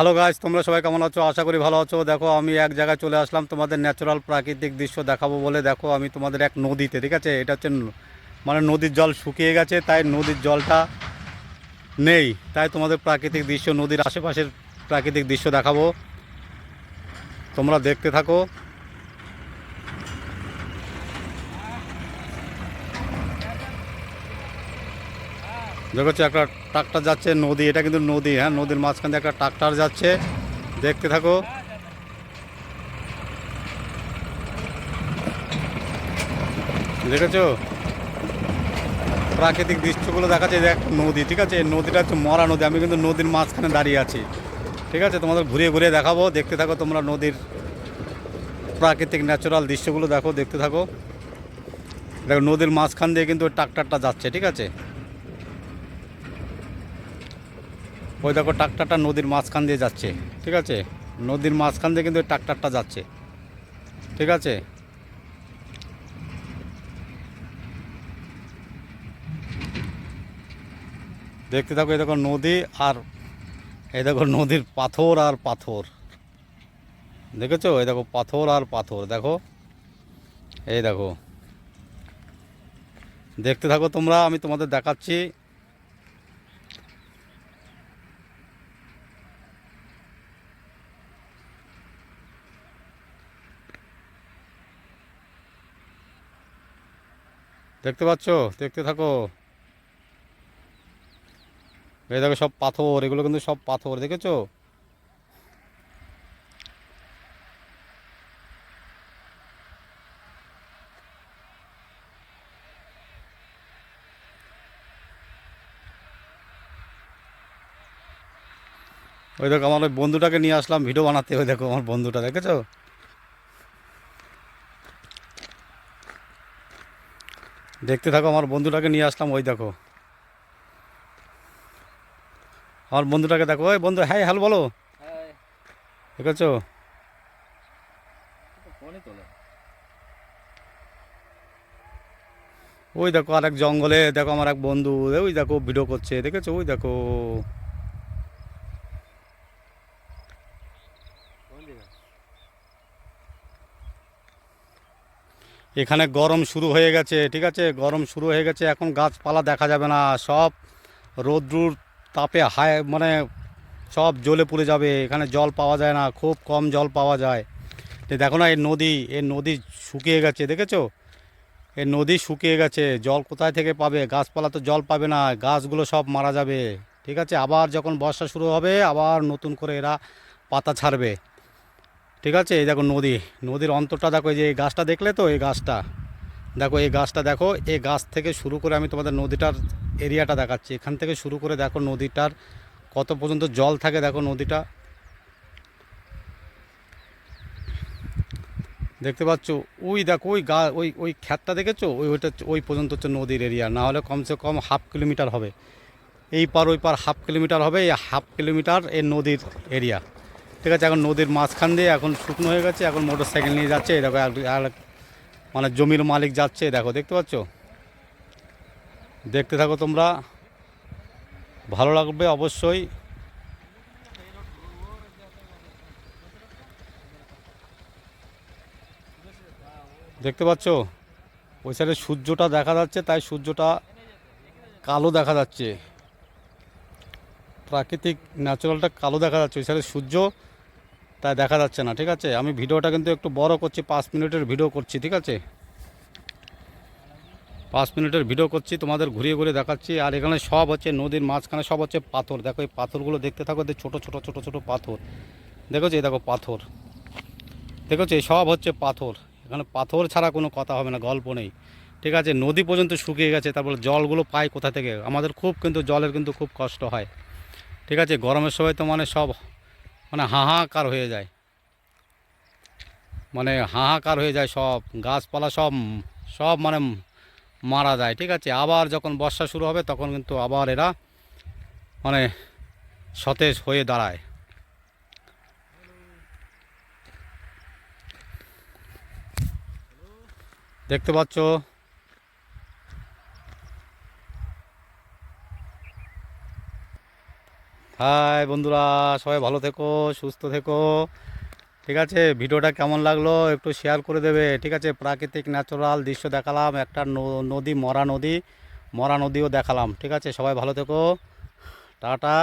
Hello গাছ তোমরা সবাই কেমন আছো? আশা করি ভালো আছো। দেখো, আমি এক জায়গায় চলে আসলাম। তোমাদের ন্যাচারাল প্রাকৃতিক দৃশ্য দেখাবো বলে। দেখো, আমি তোমাদের এক নদীতে, ঠিক আছে? এটা হচ্ছে মানে নদীর জল শুকিয়ে গেছে, তাই নদীর জলটা নেই। তাই তোমাদের প্রাকৃতিক দৃশ্য, নদীর আশেপাশের প্রাকৃতিক দৃশ্য দেখাবো। তোমরা দেখতে থাকো। দেখছ একটা ট্রাক্টর যাচ্ছে নদী, এটা কিন্তু নদী হ্যাঁ নদীর মাঝখান দিয়ে একটা ট্রাক্টর যাচ্ছে। দেখতে থাকো। দেখেছ? প্রাকৃতিক দৃশ্যগুলো দেখাচ্ছে দেখ নদী, ঠিক আছে? নদীটা হচ্ছে মরা নদী, আমি কিন্তু নদীর মাঝখানে দাঁড়িয়ে আছি। ঠিক আছে? তোমাদের ঘুরিয়ে ঘুরিয়ে দেখাবো, দেখতে থাকো তোমরা নদীর প্রাকৃতিক ন্যাচারাল দৃশ্যগুলো দেখো, দেখতে থাকো। দেখো, নদীর মাঝখান দিয়ে কিন্তু ট্রাক্টরটা যাচ্ছে, ঠিক আছে? ওই দেখো ট্রাক্টরটা নদীর মাঝখান দিয়ে যাচ্ছে, ঠিক আছে? নদীর মাঝখান দিয়ে কিন্তু ওই ট্রাক্টরটা যাচ্ছে, ঠিক আছে? দেখতে থাকো, এই দেখো নদী আর এই দেখো নদীর পাথর আর পাথর, দেখেছ? এই দেখো পাথর আর পাথর, দেখো? এই দেখো, দেখতে থাকো তোমরা, আমি তোমাদের দেখাচ্ছি। দেখতে পাচ্ছ? দেখতে থাকো। এই দেখো সব পাথর, এগুলো কিন্তু সব পাথর, দেখেছ? ওই দেখো, আমার ওই বন্ধুটাকে নিয়ে আসলাম, ভিডিও বানাতে। ওই দেখো, আমার বন্ধুটা, দেখেছ? দেখতে থাকো আমার বন্ধুটাকে নিয়ে আসলাম ওই দেখো। আমার বন্ধুটাকে দেখো ওই বন্ধু হ্যাঁ হ্যালো বলো। ঠিক দেখেছ? ওই দেখো আর এক জঙ্গলে দেখো আমার এক বন্ধু ওই দেখো ভিডিও করছে দেখেছ? ওই দেখো। এখানে গরম শুরু হয়ে গেছে, ঠিক আছে? গরম শুরু হয়ে গেছে, এখন গাছপালা দেখা যাবে না, সব রোদ্রুর তাপে হায় মানে সব জ্বলে পুড়ে যাবে, এখানে জল পাওয়া যায় না, খুব কম জল পাওয়া যায়। দেখো না, এই নদী এই নদী শুকিয়ে গেছে, দেখেছ? এই নদী শুকিয়ে গেছে, জল কোথায় থেকে পাবে? গাছপালা তো জল পাবে না, গাছগুলো সব মারা যাবে, ঠিক আছে? আবার যখন বর্ষা শুরু হবে, আবার নতুন করে এরা পাতা ছাড়বে। ঠিক আছে? এই দেখো নদী। নদীর অন্তরটা দেখো, এই যে এই গাছটা দেখলে তো? এই গাছটা। দেখো, এই গাছটা দেখো, এই গাছ থেকে শুরু করে আমি তোমাদের নদীটার এরিয়াটা দেখাচ্ছি। এখান থেকে শুরু করে দেখো নদীটার কত পর্যন্ত জল থাকে, দেখো নদীটা। দেখতে পাচ্ছ? ওই দেখো, ওই গা, ওই ওই খ্যাতটা দেখেছ? ওই, ওইটা ওই পর্যন্ত হচ্ছে নদীর এরিয়া। না হলে কমসে কম হাফ কিলোমিটার হবে। এই পার, ওই পার হাফ কিলোমিটার হবে, এই হাফ কিলোমিটার এই নদীর এরিয়া। ঠিক আছে, এখন নদীর মাঝখান দিয়ে এখন শুকনো হয়ে গেছে, এখন মোটর সাইকেল নিয়ে যাচ্ছে দেখো আর মানে জমির মালিক যাচ্ছে দেখো, দেখতে পাচ্ছ? দেখতে থাকো তোমরা, ভালো লাগবে অবশ্যই। দেখতে পাচ্ছ? ওই সাইডে সূর্যটা দেখা যাচ্ছে, তাই সূর্যটা কালো দেখা যাচ্ছে। প্রাকৃতিক ন্যাচারালটা কালো দেখা যাচ্ছে, ওই সাইডে সূর্য তাই দেখা যাচ্ছে না, ঠিক আছে? আমি ভিডিওটা কিন্তু একটু বড় করছি, পাঁচ মিনিটের ভিডিও করছি, ঠিক আছে? পাঁচ মিনিটের ভিডিও করছি, তোমাদের ঘুরিয়ে ঘুরিয়ে দেখাচ্ছি, আর এখানে সব হচ্ছে নদীর মাঝখানে সব হচ্ছে পাথর। দেখো এই পাথরগুলো দেখতে থাকো ছোটো ছোটো ছোটো ছোটো পাথর। দেখেছ? এই দেখো পাথর। দেখেছ? এই সব হচ্ছে পাথর। এখানে পাথর ছাড়া কোনো কথা হবে না, গল্প নেই। ঠিক আছে? নদী পর্যন্ত শুকিয়ে গেছে, তারপরে জলগুলো পাই কোথা থেকে? আমাদের খুব কিন্তু জলের কিন্তু খুব কষ্ট হয়। ঠিক আছে? গরমের সময় তো মানে সব মানে হাহাকার হয়ে যায়। মানে হাহাকার হয়ে যায় সব, গাছপালা সব সব মানে মারা যায়, ঠিক আছে? আবার যখন বর্ষা শুরু হবে তখন কিন্তু আবার এরা মানে সতেজ হয়ে দাঁড়ায়। দেখতে পাচ্ছ? হাই বন্ধুরা, সবাই ভালো থেকো, সুস্থ থেকো। ঠিক আছে, ভিডিওটা কেমন লাগল একটু শেয়ার করে দেবে। ঠিক আছে, প্রাকৃতিক ন্যাচারাল দৃশ্য দেখালাম, একটা নদী, মরা নদী, মরা নদীও দেখালাম। ঠিক আছে, সবাই ভালো থেকো। টাটা।